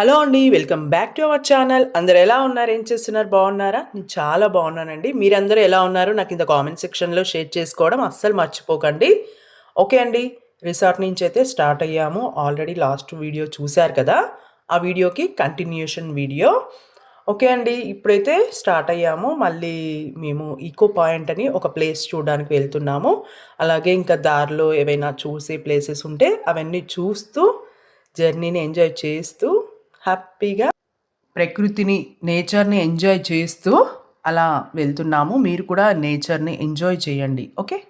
Hello అండి welcome back to our channel. అందరు ఎలా ఉన్నారు? ఏం చేస్తున్నారు? బాగున్నారా? నేను చాలా బాగున్నానండి. మీరందరూ ఎలా ఉన్నారు? నాకు ఇంత కామెంట్ సెక్షన్లో షేర్ చేసుకోవడం అస్సలు మర్చిపోకండి. ఓకే అండి రిసార్ట్ నుంచి అయితే స్టార్ట్ అయ్యాము. ఆల్రెడీ లాస్ట్ వీడియో చూశారు కదా? ఆ వీడియోకి కంటిన్యూషన్ వీడియో. ఓకే అండి ఇప్పుడైతే స్టార్ట్ అయ్యాము. మళ్ళీ మేము ఈకో పాయింట్ అని ఒక ప్లేస్ చూడడానికి వెళ్తున్నాము. అలాగే ఇంకా దారిలో ఏవైనా చూసే ప్లేసెస్ ఉంటే అవన్నీ చూస్తూ జర్నీని ఎంజాయ్ చేస్తూ హ్యాపీగా ప్రకృతిని నేచర్ని ఎంజాయ్ చేస్తూ అలా వెళ్తున్నాము. మీరు కూడా నేచర్ని ఎంజాయ్ చేయండి. ఓకే?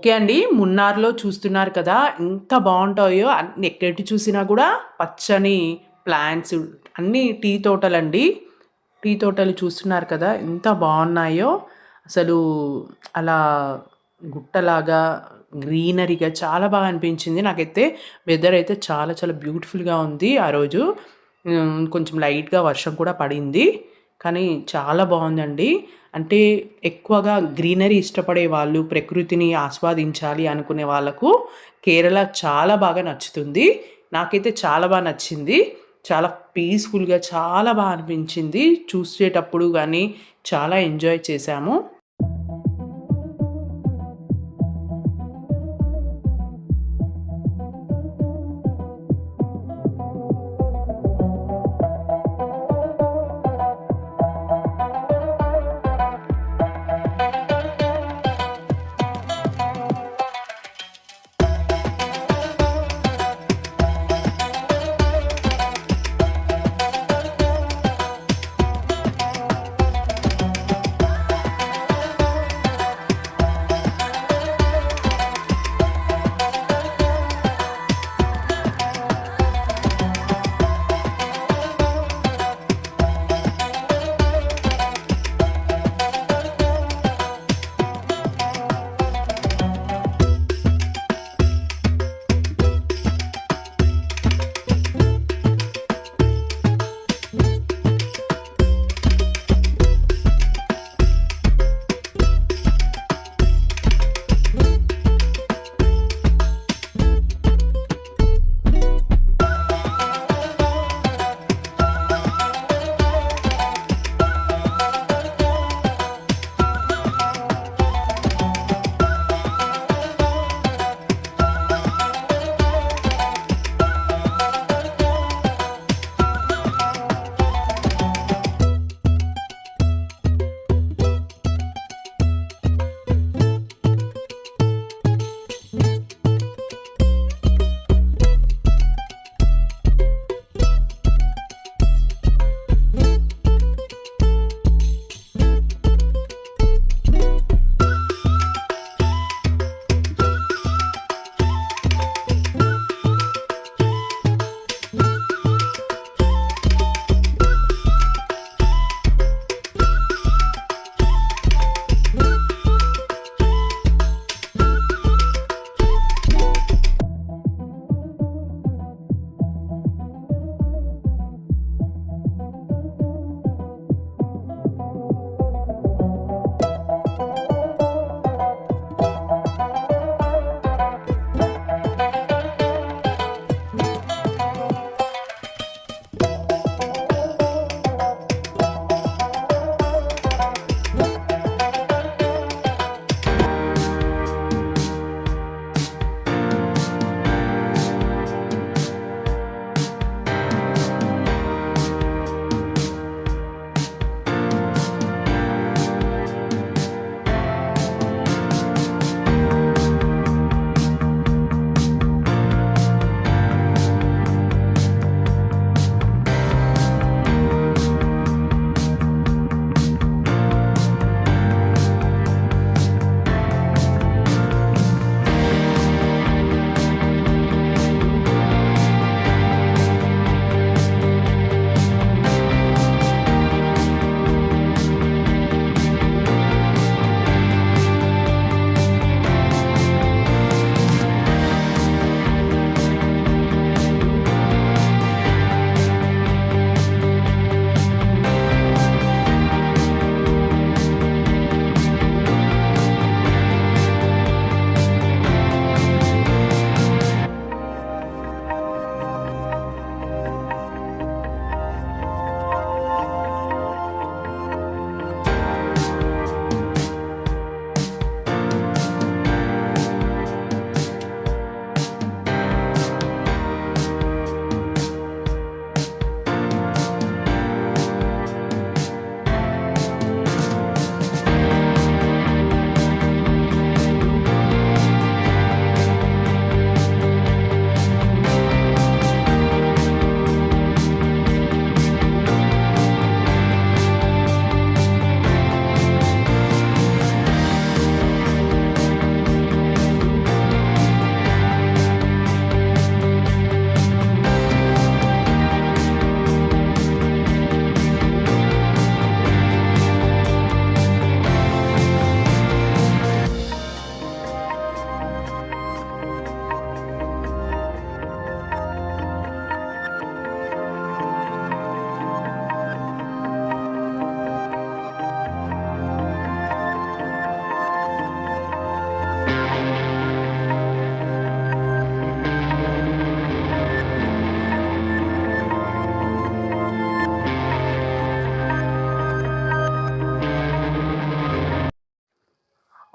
ఓకే అండి. మున్నార్లో చూస్తున్నారు కదా ఎంత బాగుంటాయో అన్ని ఎక్కడి చూసినా కూడా పచ్చని ప్లాంట్స్ అన్నీ టీ తోటలండి. టీ తోటలు చూస్తున్నారు కదా ఎంత బాగున్నాయో. అసలు అలా గుట్టలాగా గ్రీనరీగా చాలా బాగా అనిపించింది. నాకైతే వెదర్ అయితే చాలా చాలా బ్యూటిఫుల్గా ఉంది ఆ రోజు. కొంచెం లైట్గా వర్షం కూడా పడింది. కానీ చాలా బాగుందండి. అంటే ఎక్కువగా గ్రీనరీ ఇష్టపడే వాళ్ళు ప్రకృతిని ఆస్వాదించాలి అనుకునే వాళ్ళకు కేరళ చాలా బాగా నచ్చుతుంది. నాకైతే చాలా బాగా నచ్చింది. చాలా పీస్ఫుల్గా చాలా బాగా అనిపించింది. చూసేటప్పుడు కానీ చాలా ఎంజాయ్ చేశాము.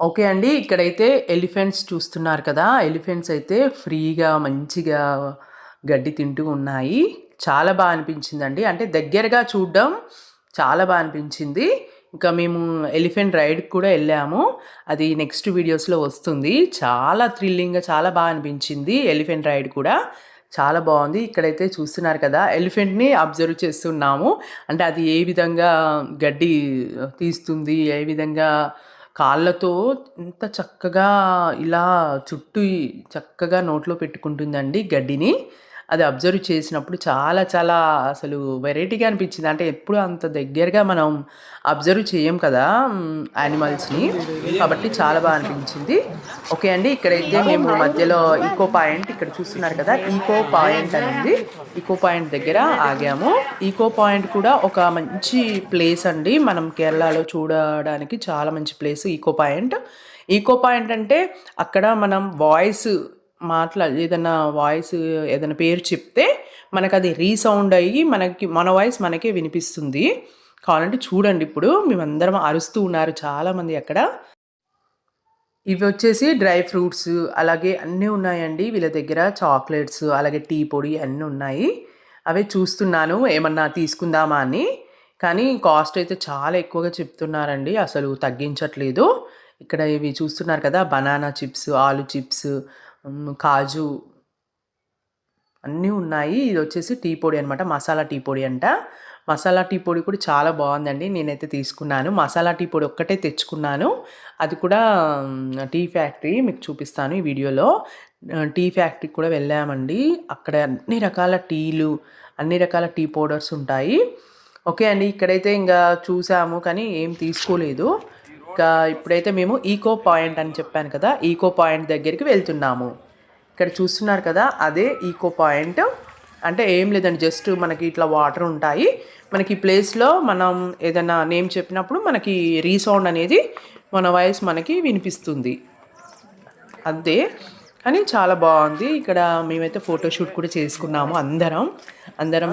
ఓకే అండి. ఇక్కడైతే ఎలిఫెంట్స్ చూస్తున్నారు కదా. ఎలిఫెంట్స్ అయితే ఫ్రీగా మంచిగా గడ్డి తింటూ ఉన్నాయి. చాలా బాగా అనిపించిందండి. అంటే దగ్గరగా చూడడం చాలా బాగా అనిపించింది. ఇంకా మేము ఎలిఫెంట్ రైడ్కి కూడా వెళ్ళాము. అది నెక్స్ట్ వీడియోస్లో వస్తుంది. చాలా థ్రిల్లింగ్గా చాలా బాగా అనిపించింది ఎలిఫెంట్ రైడ్ కూడా. చాలా బాగుంది. ఇక్కడైతే చూస్తున్నారు కదా ఎలిఫెంట్ని అబ్జర్వ్ చేస్తున్నాము. అంటే అది ఏ విధంగా గడ్డి తీస్తుంది ఏ విధంగా కాళ్ళతో ఎంత చక్కగా ఇలా చుట్టూ చక్కగా నోట్లో పెట్టుకుంటుందండి గడ్డిని. అది అబ్జర్వ్ చేసినప్పుడు చాలా చాలా అసలు వెరైటీగా అనిపించింది. అంటే ఎప్పుడు అంత దగ్గరగా మనం అబ్జర్వ్ చేయం కదా యానిమల్స్ని. కాబట్టి చాలా బాగా అనిపించింది. ఓకే అండి ఇక్కడైతే మేము మధ్యలో ఈకో పాయింట్ ఇక్కడ చూస్తున్నారు కదా ఈకో పాయింట్ అనేది ఈకో పాయింట్ దగ్గర ఆగాము. ఈకో పాయింట్ కూడా ఒక మంచి ప్లేస్ అండి. మనం కేరళలో చూడడానికి చాలా మంచి place eco point eco point అంటే అక్కడ మనం వాయిస్ మాట్లా ఏదైనా వాయిస్ ఏదైనా పేరు చెప్తే మనకు అది రీసౌండ్ అయ్యి మనకి మన వాయిస్ మనకే వినిపిస్తుంది. కావాలంటే చూడండి ఇప్పుడు. మేమందరం అరుస్తూ ఉన్నారు చాలామంది అక్కడ. ఇవి వచ్చేసి డ్రై ఫ్రూట్స్ అలాగే అన్నీ ఉన్నాయండి. వీళ్ళ దగ్గర చాక్లెట్స్ అలాగే టీ పొడి అన్నీ ఉన్నాయి. అవే చూస్తున్నాను. ఏమన్నా తీసుకుందామా అని. కానీ కాస్ట్ అయితే చాలా ఎక్కువగా చెప్తున్నారండి. అసలు తగ్గించట్లేదు. ఇక్కడ ఇవి చూస్తున్నారు కదా బనానా చిప్స్ ఆలు చిప్స్ కాజు అన్నీ ఉన్నాయి. ఇది వచ్చేసి టీ పొడి అనమాట మసాలా టీ పొడి అంట. మసాలా టీ పొడి కూడా చాలా బాగుందండి. నేనైతే తీసుకున్నాను. మసాలా టీ పొడి ఒక్కటే తెచ్చుకున్నాను. అది కూడా టీ ఫ్యాక్టరీ మీకు చూపిస్తాను ఈ వీడియోలో. టీ ఫ్యాక్టరీకి కూడా వెళ్ళామండి. అక్కడ అన్ని రకాల టీలు అన్ని రకాల టీ పౌడర్స్ ఉంటాయి. ఓకే అండి. ఇక్కడైతే ఇంకా చూసాము కానీ ఏం తీసుకోలేదు. ఇంకా ఇప్పుడైతే మేము ఈకో పాయింట్ అని చెప్పాను కదా ఈకో పాయింట్ దగ్గరికి వెళ్తున్నాము. ఇక్కడ చూస్తున్నారు కదా అదే ఈకో పాయింట్ అంటే ఏం లేదండి జస్ట్ మనకి ఇట్లా వాటర్ ఉంటాయి. మనకి ఈ ప్లేస్లో మనం ఏదైనా నేమ్ చెప్పినప్పుడు మనకి రీసౌండ్ అనేది మన వాయిస్ మనకి వినిపిస్తుంది. అంతే. కానీ చాలా బాగుంది. ఇక్కడ మేమైతే ఫోటోషూట్ కూడా చేసుకున్నాము అందరం. అందరం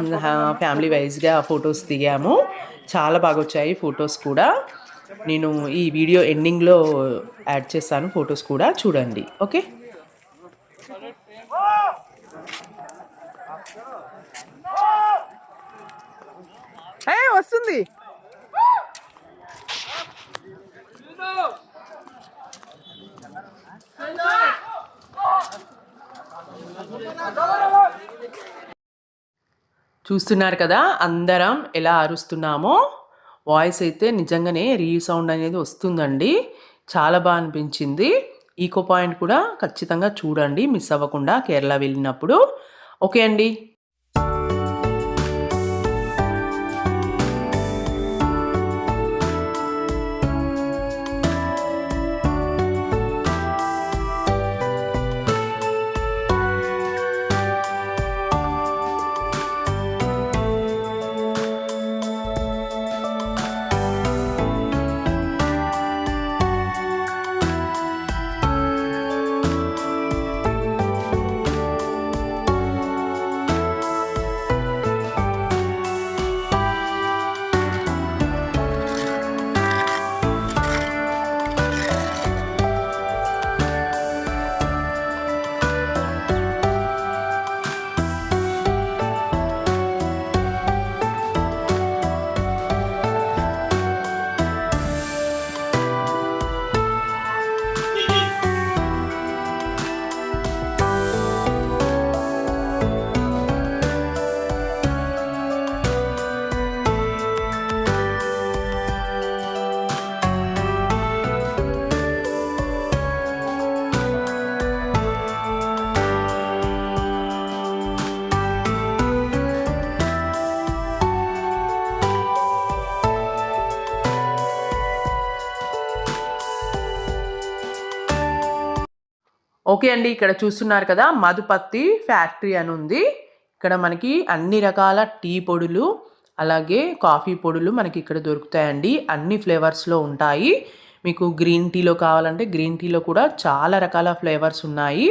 ఫ్యామిలీ వైజ్గా ఫొటోస్ దిగాము. చాలా బాగా వచ్చాయి ఫొటోస్ కూడా. నేను ఈ వీడియో ఎండింగ్లో యాడ్ చేస్తాను ఫొటోస్ కూడా చూడండి ఓకే? వస్తుంది. చూస్తున్నారు కదా అందరం ఎలా అరుస్తున్నామో? వాయిస్ అయితే నిజంగానే రీసౌండ్ అనేది వస్తుందండి. చాలా బాగా అనిపించింది. ఈకో పాయింట్ కూడా ఖచ్చితంగా చూడండి మిస్ అవ్వకుండా కేరళ వెళ్ళినప్పుడు. ఓకే అండి. ఓకే అండి ఇక్కడ చూస్తున్నారు కదా మధుపత్తి ఫ్యాక్టరీ అని ఉంది. ఇక్కడ మనకి అన్ని రకాల టీ పొడులు అలాగే కాఫీ పొడులు మనకి ఇక్కడ దొరుకుతాయండి. అన్ని ఫ్లేవర్స్లో ఉంటాయి. మీకు గ్రీన్ టీలో కావాలంటే గ్రీన్ టీలో కూడా చాలా రకాల ఫ్లేవర్స్ ఉన్నాయి.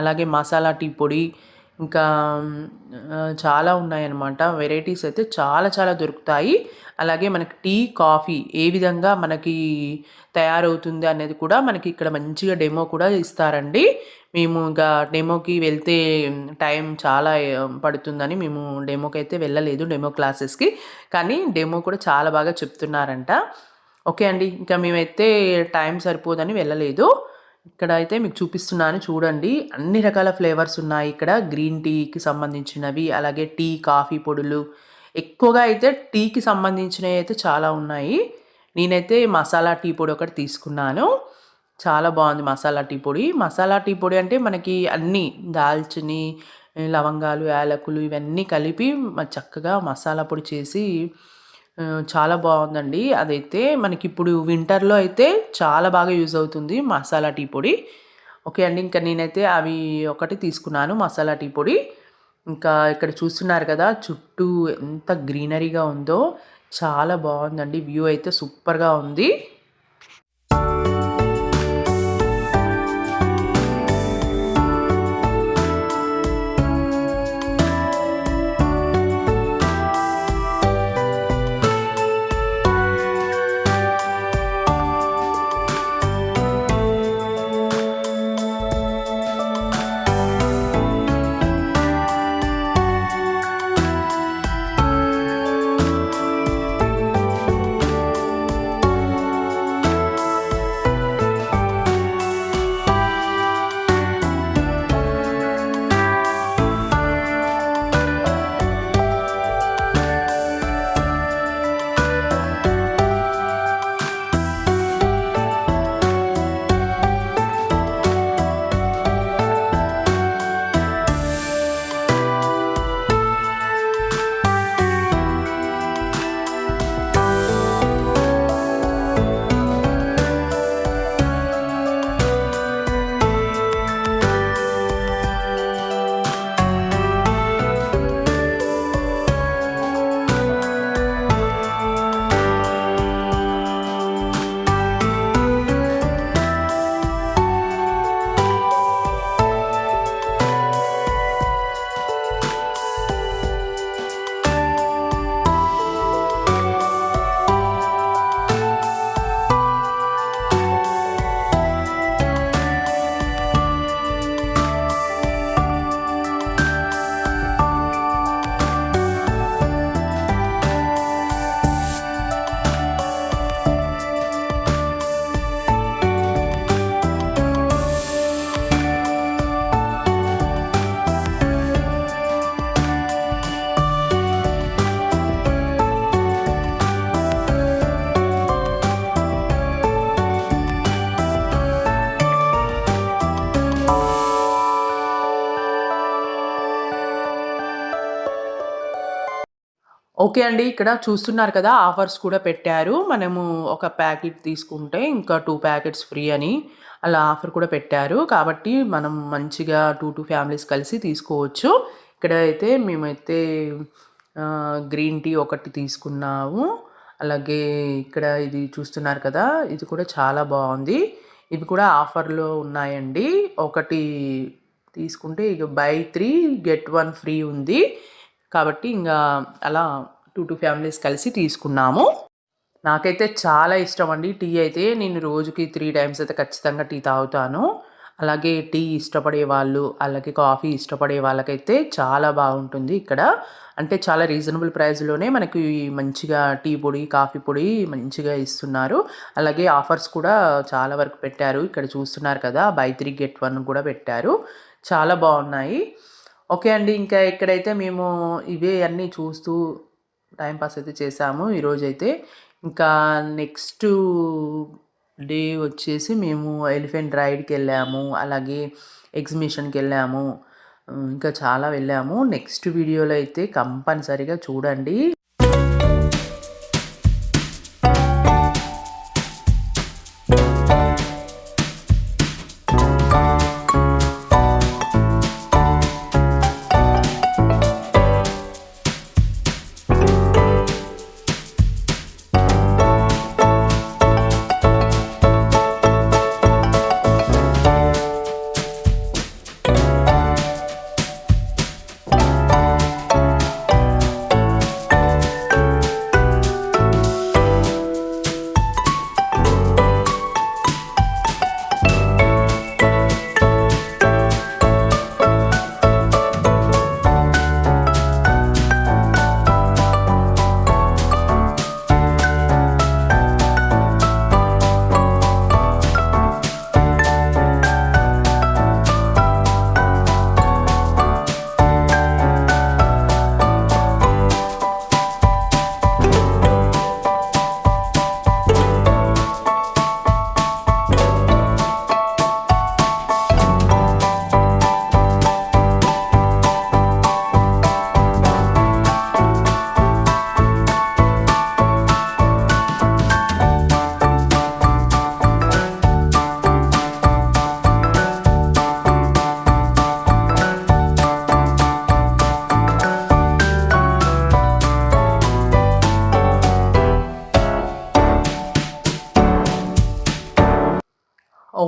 అలాగే మసాలా టీ పొడి ఇంకా చాలా ఉన్నాయన్నమాట. వెరైటీస్ అయితే చాలా చాలా దొరుకుతాయి. అలాగే మనకి టీ కాఫీ ఏ విధంగా మనకి తయారవుతుంది అనేది కూడా మనకి ఇక్కడ మంచిగా డెమో కూడా ఇస్తారండి. మేము ఇంకా డెమోకి వెళ్తే టైం చాలా పడుతుందని మేము డెమోకి అయితే వెళ్ళలేదు డెమో క్లాసెస్కి. కానీ డెమో కూడా చాలా బాగా చెప్తున్నారంట. ఓకే అండి ఇంకా మేమైతే టైం సరిపోదని వెళ్ళలేదు. ఇక్కడ అయితే మీకు చూపిస్తున్నాను చూడండి. అన్ని రకాల ఫ్లేవర్స్ ఉన్నాయి ఇక్కడ. గ్రీన్ టీకి సంబంధించినవి అలాగే టీ కాఫీ పొడులు. ఎక్కువగా అయితే టీకి సంబంధించినవి అయితే చాలా ఉన్నాయి. నేనైతే మసాలా టీ పొడి ఒకటి తీసుకున్నాను. చాలా బాగుంది మసాలా టీ పొడి. మసాలా టీ పొడి అంటే మనకి అన్నీ దాల్చిని లవంగాలు యాలకులు ఇవన్నీ కలిపి చక్కగా మసాలా పొడి చేసి చాలా బాగుందండి. అదైతే మనకి ఇప్పుడు వింటర్లో అయితే చాలా బాగా యూజ్ అవుతుంది మసాలా టీ పొడి. ఓకే అండి ఇంకా నేనైతే అవి ఒకటి తీసుకున్నాను మసాలా టీ పొడి. ఇంకా ఇక్కడ చూస్తున్నారు కదా చుట్టూ ఎంత గ్రీనరీగా ఉందో చాలా బాగుందండి వ్యూ అయితే సూపర్గా ఉంది. ఓకే అండి ఇక్కడ చూస్తున్నారు కదా ఆఫర్స్ కూడా పెట్టారు. మనము ఒక ప్యాకెట్ తీసుకుంటే ఇంకా టూ ప్యాకెట్స్ ఫ్రీ అని అలా ఆఫర్ కూడా పెట్టారు. కాబట్టి మనం మంచిగా టూ టూ ఫ్యామిలీస్ కలిసి తీసుకోవచ్చు. ఇక్కడ అయితే మేమైతే గ్రీన్ టీ ఒకటి తీసుకున్నాము. అలాగే ఇక్కడ ఇది చూస్తున్నారు కదా ఇది కూడా చాలా బాగుంది. ఇవి కూడా ఆఫర్లో ఉన్నాయండి. ఒకటి తీసుకుంటే ఇక buy three get one free ఉంది. కాబట్టి ఇంకా అలా టూ టూ ఫ్యామిలీస్ కలిసి తీసుకున్నాము. నాకైతే చాలా ఇష్టం అండి. టీ అయితే నేను రోజుకి త్రీ టైమ్స్ అయితే ఖచ్చితంగా టీ తాగుతాను. అలాగే టీ ఇష్టపడే వాళ్ళు అలాగే కాఫీ ఇష్టపడే వాళ్ళకైతే చాలా బాగుంటుంది ఇక్కడ. అంటే చాలా రీజనబుల్ ప్రైస్లోనే మనకి మంచిగా టీ పొడి కాఫీ పొడి మంచిగా ఇస్తున్నారు. అలాగే ఆఫర్స్ కూడా చాలా వరకు పెట్టారు. ఇక్కడ చూస్తున్నారు కదా బై త్రీ గెట్ వన్ కూడా పెట్టారు. చాలా బాగున్నాయి. ఓకే అండి ఇంకా ఇక్కడైతే మేము ఇవే అన్నీ చూస్తూ టైంపాస్ అయితే చేసాము. ఈరోజు అయితే ఇంకా నెక్స్ట్ డే వచ్చేసి మేము ఎలిఫెంట్ రైడ్కి వెళ్ళాము. అలాగే ఎగ్జిబిషన్కి వెళ్ళాము. ఇంకా చాలా వెళ్ళాము. నెక్స్ట్ వీడియోలో అయితే కంపల్సరిగా చూడండి.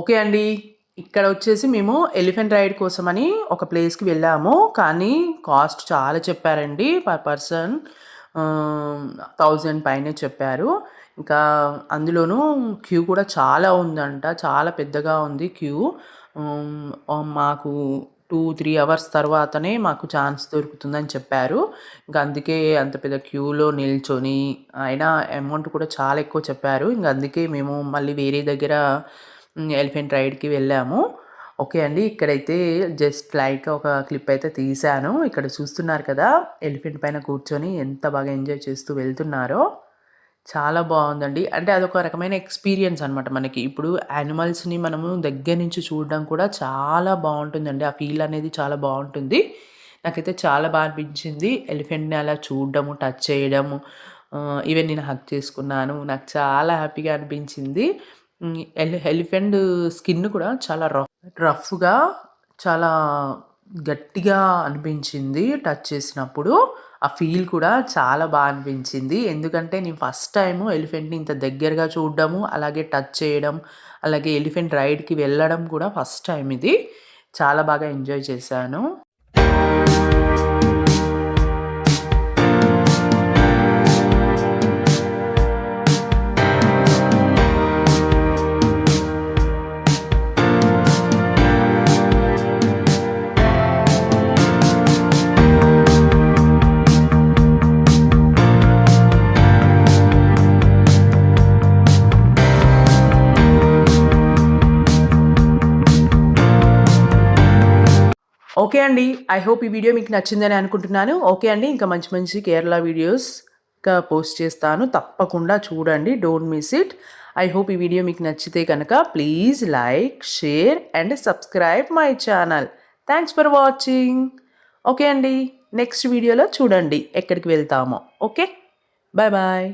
ఓకే అండి. ఇక్కడ వచ్చేసి మేము ఎలిఫెంట్ రైడ్ కోసమని ఒక ప్లేస్కి వెళ్ళాము. కానీ కాస్ట్ చాలా చెప్పారండి. పర్ పర్సన్ థౌజండ్ పైనే చెప్పారు. ఇంకా అందులోనూ క్యూ కూడా చాలా ఉందంట. చాలా పెద్దగా ఉంది క్యూ. మాకు టూ త్రీ అవర్స్ తర్వాతనే మాకు ఛాన్స్ దొరుకుతుందని చెప్పారు. ఇంకా అందుకే అంత పెద్ద క్యూలో నిల్చొని అయినా అమౌంట్ కూడా చాలా ఎక్కువ చెప్పారు. ఇంకా అందుకే మేము మళ్ళీ వేరే దగ్గర ఎలిఫెంట్ రైడ్కి వెళ్ళాము. ఓకే అండి ఇక్కడైతే జస్ట్ లైక్ ఒక క్లిప్ అయితే తీశాను. ఇక్కడ చూస్తున్నారు కదా ఎలిఫెంట్ పైన కూర్చొని ఎంత బాగా ఎంజాయ్ చేస్తూ వెళ్తున్నారో. చాలా బాగుందండి. అంటే అదొక రకమైన ఎక్స్పీరియన్స్ అనమాట మనకి. ఇప్పుడు యానిమల్స్ని మనము దగ్గర నుంచి చూడడం కూడా చాలా బాగుంటుందండి. ఆ ఫీల్ అనేది చాలా బాగుంటుంది. నాకైతే చాలా బాగా అనిపించింది ఎలిఫెంట్ని అలా చూడడము టచ్ చేయడము. ఈవెన్ నేను హక్ చేసుకున్నాను. నాకు చాలా హ్యాపీగా అనిపించింది. ఎలి ఎలిఫెంట్ స్కిన్ కూడా చాలా రఫ్ రఫ్గా చాలా గట్టిగా అనిపించింది టచ్ చేసినప్పుడు. ఆ ఫీల్ కూడా చాలా బాగా అనిపించింది. ఎందుకంటే నేను ఫస్ట్ టైము ఎలిఫెంట్ని ఇంత దగ్గరగా చూడడము అలాగే టచ్ చేయడం అలాగే ఎలిఫెంట్ రైడ్కి వెళ్ళడం కూడా ఫస్ట్ టైం ఇది. చాలా బాగా ఎంజాయ్ చేశాను. ఓకే అండి. ఐ హోప్ ఈ వీడియో మీకు నచ్చిందని అనుకుంటున్నాను. ఓకే అండి. ఇంకా మంచి మంచి కేరళ వీడియోస్ ఇంకా పోస్ట్ చేస్తాను. తప్పకుండా చూడండి. Don't miss it I hope ఈ వీడియో మీకు నచ్చితే కనుక please like share and subscribe my channel thanks for watching okay అండి. నెక్స్ట్ వీడియోలో చూడండి. ఎక్కడికి వెళ్తామో. ఓకే? Bye bye